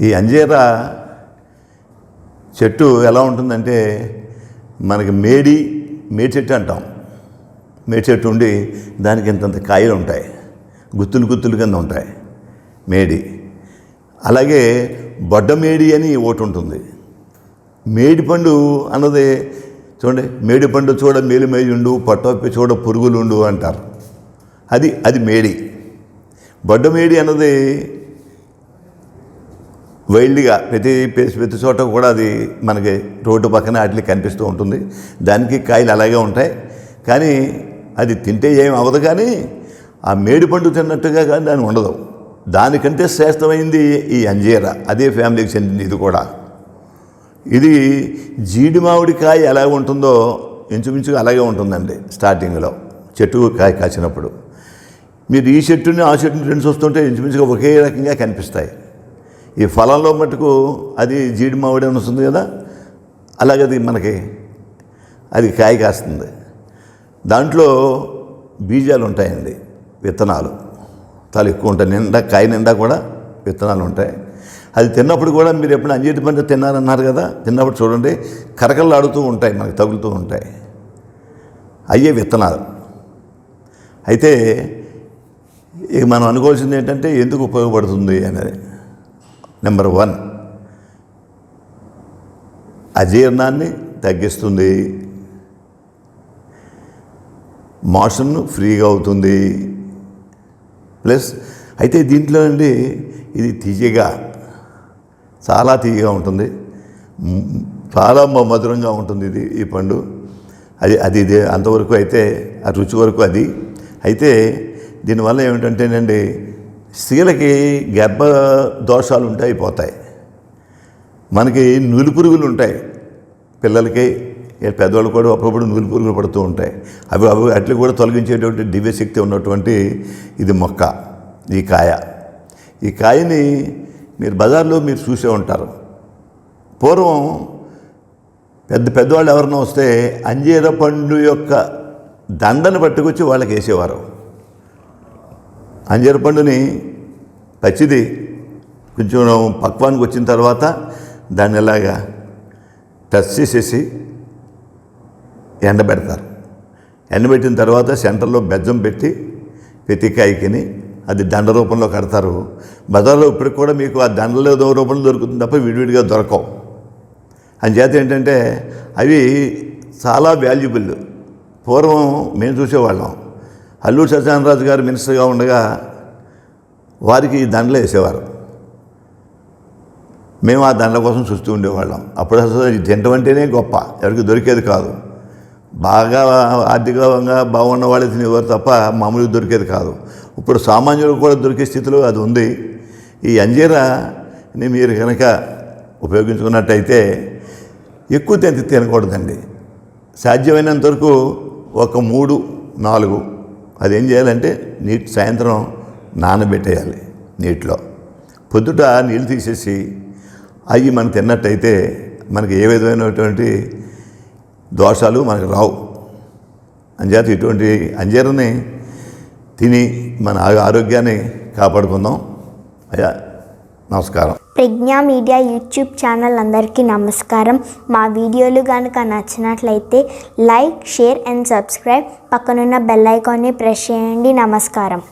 ఈ అంజీరా చెట్టు ఎలా ఉంటుందంటే మనకి మేడి మేడి చెట్టు అంటాం. మేడి చెట్టు ఉండి దానికి ఇంతంత కాయలు ఉంటాయి. గుత్తులు గుత్తులు కింద ఉంటాయి మేడి. అలాగే బొడ్డమేడి అని ఒకటి ఉంటుంది. మేడి పండు అన్నది చూడండి మేడి పండు చూడ మేలు మేయుండు పట్టొప్పి చూడ పురుగులుండు అంటారు. అది అది మేడి. బొడ్డమేడి అన్నది వైల్డ్గా ప్రతి ప్రతి చోట కూడా అది మనకి రోడ్డు పక్కన వాటికి కనిపిస్తూ ఉంటుంది. దానికి కాయలు అలాగే ఉంటాయి. కానీ అది తింటే ఏం అవ్వదు కానీ ఆ మేడి పండు తిన్నట్టుగా కానీ దాని ఉండదు. దానికంటే శ్రేష్టమైంది ఈ అంజీర. అదే ఫ్యామిలీకి చెందింది ఇది కూడా. ఇది జీడి మామిడికాయ ఎలా ఉంటుందో ఇంచుమించుగా అలాగే ఉంటుందండి స్టార్టింగ్లో. చెట్టు కాయ కాచినప్పుడు. మీరు ఈ చెట్టుని ఆ చెట్టుని రెండు చూస్తుంటే ఇంచుమించుగా ఒకే రకంగా కనిపిస్తాయి. ఈ ఫలంలో మటుకు అది జీడి మామిడి అని వస్తుంది కదా అలాగది మనకి అది కాయ కాస్తుంది. దాంట్లో బీజాలు ఉంటాయండి విత్తనాలు. చాలా ఎక్కువ ఉంటాయి నిండా కాయ నిండా కూడా విత్తనాలు ఉంటాయి. అది తిన్నప్పుడు కూడా మీరు ఎప్పుడు అంజేటి పంట తిన్నారన్నారు కదా తిన్నప్పుడు చూడండి కరకలాడుతూ ఉంటాయి మనకి తగులుతూ ఉంటాయి. అయ్యే విత్తనాలు. అయితే ఇక మనం అనుకోవాల్సింది ఏంటంటే ఎందుకు ఉపయోగపడుతుంది అనేది. Number one. అజీర్ణాన్ని తగ్గిస్తుంది. మోషన్ ఫ్రీగా అవుతుంది. ప్లస్ అయితే దీంట్లో అండి ఇది తీయగా చాలా తీయగా ఉంటుంది. చాలా మధురంగా ఉంటుంది ఇది ఈ పండు. అది అది ఇది అంతవరకు అయితే ఆ రుచి వరకు అది. అయితే దీనివల్ల ఏమిటంటేనండి స్త్రీలకి గర్భ దోషాలు ఉంటాయి పోతాయి. మనకి నూలు పురుగులు ఉంటాయి పిల్లలకి పెద్దవాళ్ళు కూడా అప్పుడప్పుడు నూలు పురుగులు పడుతూ ఉంటాయి. అవి అవి అట్లు కూడా తొలగించేటువంటి దివ్యశక్తి ఉన్నటువంటి ఇది మొక్క ఈ కాయ. ఈ కాయని మీరు బజార్లో మీరు చూసే ఉంటారు. పూర్వం పెద్ద పెద్దవాళ్ళు ఎవరైనా వస్తే అంజీర పండు యొక్క దండను పట్టుకొచ్చి వాళ్ళకి వేసేవారు అంజర పండుని పచ్చిది కొంచెం పక్వానికి వచ్చిన తర్వాత దాన్ని ఇలాగా టచ్ చేసేసి ఎండబెడతారు. ఎండబెట్టిన తర్వాత సెంటర్లో బెజ్జం పెట్టి ప్రతి కాయకిని అది దండ రూపంలో కడతారు. బజార్లో ఇప్పటికి కూడా మీకు ఆ దండల రూపంలో దొరుకుతుంది తప్ప విడివిడిగా దొరకవు. అంచేత ఏంటంటే అవి చాలా వాల్యుబుల్ పూర్వం మేము చూసేవాళ్ళం. అల్లూరు సత్యనారాయణరాజు గారు మినిస్టర్గా ఉండగా వారికి ఈ దండలు వేసేవారు. మేము ఆ దండల కోసం చూస్తూ ఉండేవాళ్ళం. అప్పుడు అసలు ఇది అంటేనే గొప్ప. ఎవరికి దొరికేది కాదు. బాగా ఆర్థికంగా బాగున్న వాళ్ళు తినేవారు తప్ప మామూలుగా దొరికేది కాదు. ఇప్పుడు సామాన్యులకు కూడా దొరికే స్థితిలో అది ఉంది. ఈ అంజీరాని మీరు కనుక ఉపయోగించుకున్నట్టయితే ఎక్కువ తింటే తినకూడదండి. సాధ్యమైనంత వరకు ఒక మూడు నాలుగు అది ఏం చేయాలంటే నీటి సాయంత్రం నానబెట్టేయాలి నీటిలో. పొద్దుట నీళ్ళు తీసేసి అవి మనం తిన్నట్టయితే మనకి ఏ విధమైనటువంటి దోషాలు మనకు రావు. అంచేత ఇటువంటి అంజీరని తిని మన ఆరోగ్యాన్ని కాపాడుకుందాం. అయ్యా నమస్కారం. ప్రజ్ఞ మీడియా యూట్యూబ్ ఛానల్ అందరికీ నమస్కారం. మా వీడియోలు కనుక నచ్చినట్లయితే లైక్ షేర్ అండ్ సబ్స్క్రైబ్. పక్కనున్న బెల్ ఐకాన్ని ప్రెస్ చేయండి. నమస్కారం.